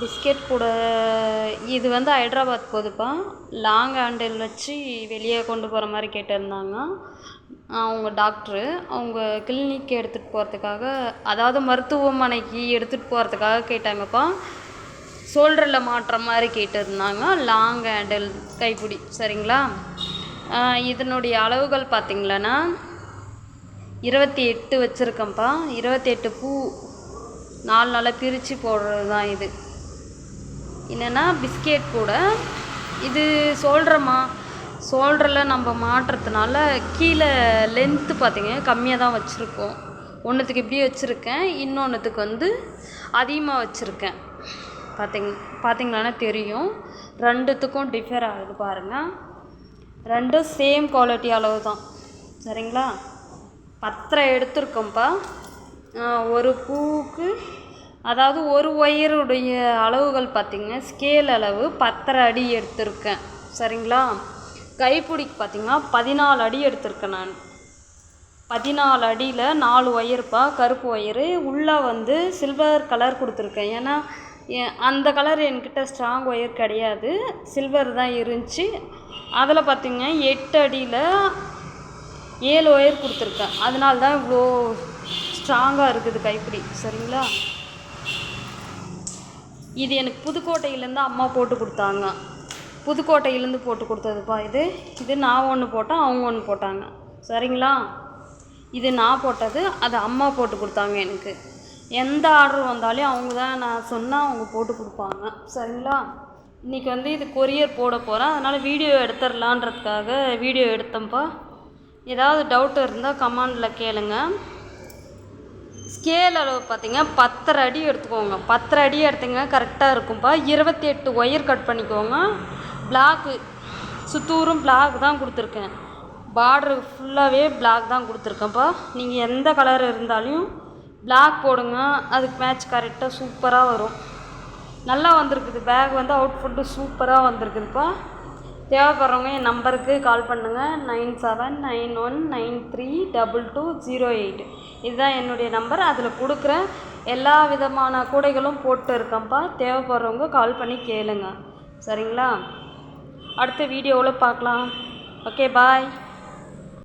Biscuit கூட இது வந்து ஹைட்ராபாத் போகுதுப்பா லாங் ஹேண்டில் வச்சு வெளியே கொண்டு போகிற மாதிரி கேட்டிருந்தாங்க. அவங்க டாக்ட்ரு. அவங்க கிளினிக் எடுத்துகிட்டு போகிறதுக்காக அதாவது மருத்துவமனைக்கு எடுத்துகிட்டு போகிறதுக்காக கேட்டாங்கப்பா. ஷோல்டரில் மாட்டுற மாதிரி கேட்டிருந்தாங்க. லாங் ஹேண்டில் கைப்பிடி சரிங்களா? இதனுடைய அளவுகள் பார்த்திங்களன்னா இருபத்தி எட்டு வச்சுருக்கேன்ப்பா. இருபத்தி எட்டு பூ நாலு நாளாக பிரித்து போடுறது தான் இது. என்னென்னா பிஸ்கெட் கூட. இது ஷோல்டரமா ஷோல்டரில் நம்ம மாட்டுறதுனால கீழே லென்த்து பார்த்திங்க கம்மியாக தான் வச்சுருக்கோம். ஒன்றுத்துக்கு இப்படி வச்சுருக்கேன் இன்னொன்றுத்துக்கு வந்து அதிகமாக வச்சுருக்கேன். பார்த்திங் பார்த்திங்களானா தெரியும். ரெண்டுத்துக்கும் டிஃபர் ஆகுது பாருங்கள் ரெண்டும் சேம் குவாலிட்டி அளவு தான் சரிங்களா? பத்தரை எடுத்திருக்கோம்ப்பா. ஒரு பூவுக்கு அதாவது ஒரு ஒயருடைய அளவுகள் பார்த்திங்கன்னா ஸ்கேல் அளவு பத்தரை அடி எடுத்திருக்கேன். சரிங்களா? கைப்பிடிக்கு பார்த்திங்கன்னா பதினாலு அடி எடுத்திருக்கேன் நான். பதினாலு அடியில் நாலு ஒயருப்பா கருப்பு ஒயரு. உள்ளே வந்து சில்வர் கலர் கொடுத்துருக்கேன். ஏன்னா அந்த கலர் என்கிட்ட ஸ்ட்ராங் ஒயர் கிடையாது. சில்வர் தான் இருந்துச்சு. அதில் பார்த்திங்கன்னா எட்டு அடியில் ஏழு ஒயர் கொடுத்துருக்கேன். அதனால தான் இவ்வளோ ஸ்ட்ராங்காக இருக்குது கைப்பிடி. சரிங்களா? இது எனக்கு புதுக்கோட்டையிலேருந்து அம்மா போட்டு கொடுத்தாங்க. புதுக்கோட்டையிலேருந்து போட்டு கொடுத்ததுப்பா இது. இது நான் ஒன்று போட்டேன் அவங்க ஒன்று போட்டாங்க. சரிங்களா? இது நான் போட்டது அது அம்மா போட்டு கொடுத்தாங்க எனக்கு. எந்த ஆர்டர் வந்தாலும் அவங்க தான் நான் சொன்னால் அவங்க போட்டு கொடுப்பாங்க. சரிங்களா? இன்றைக்கி வந்து இது கொரியர் போட போகிறேன் அதனால் வீடியோ எடுத்துடலான்றதுக்காக வீடியோ எடுத்தேன்ப்பா. ஏதாவது டவுட் இருந்தால் கமெண்டில் கேளுங்கள் ஸ்கேல் அளவு பார்த்தீங்க பத்தரை அடி எடுத்துக்கோங்க. பத்தரை அடி எடுத்தீங்க கரெக்டாக இருக்கும்ப்பா இருபத்தி எட்டு ஒயர் கட் பண்ணிக்கோங்க. பிளாக்கு சுத்தூரும் பிளாக் தான் கொடுத்துருக்கேன். பார்டரு ஃபுல்லாகவே பிளாக் தான் கொடுத்துருக்கேன்ப்பா. நீங்கள் எந்த கலர் இருந்தாலும் பிளாக் போடுங்க. அதுக்கு மேட்ச் கரெக்டாக சூப்பராக வரும். நல்லா வந்திருக்குது. பேக் வந்து அவுட்ஃபுட்டு சூப்பராக வந்திருக்குதுப்பா. தேவைப்படுறவங்க என் நம்பருக்கு கால் பண்ணுங்கள் nine seven nine one nine three double two zero eight. இதுதான் என்னுடைய நம்பர். அதில் கொடுக்குற எல்லா விதமான கூடைகளும் போட்டு இருக்கேன்ப்பா. தேவைப்படுறவங்க கால் பண்ணி கேளுங்க. சரிங்களா? அடுத்த வீடியோவில் பார்க்கலாம். Okay bye.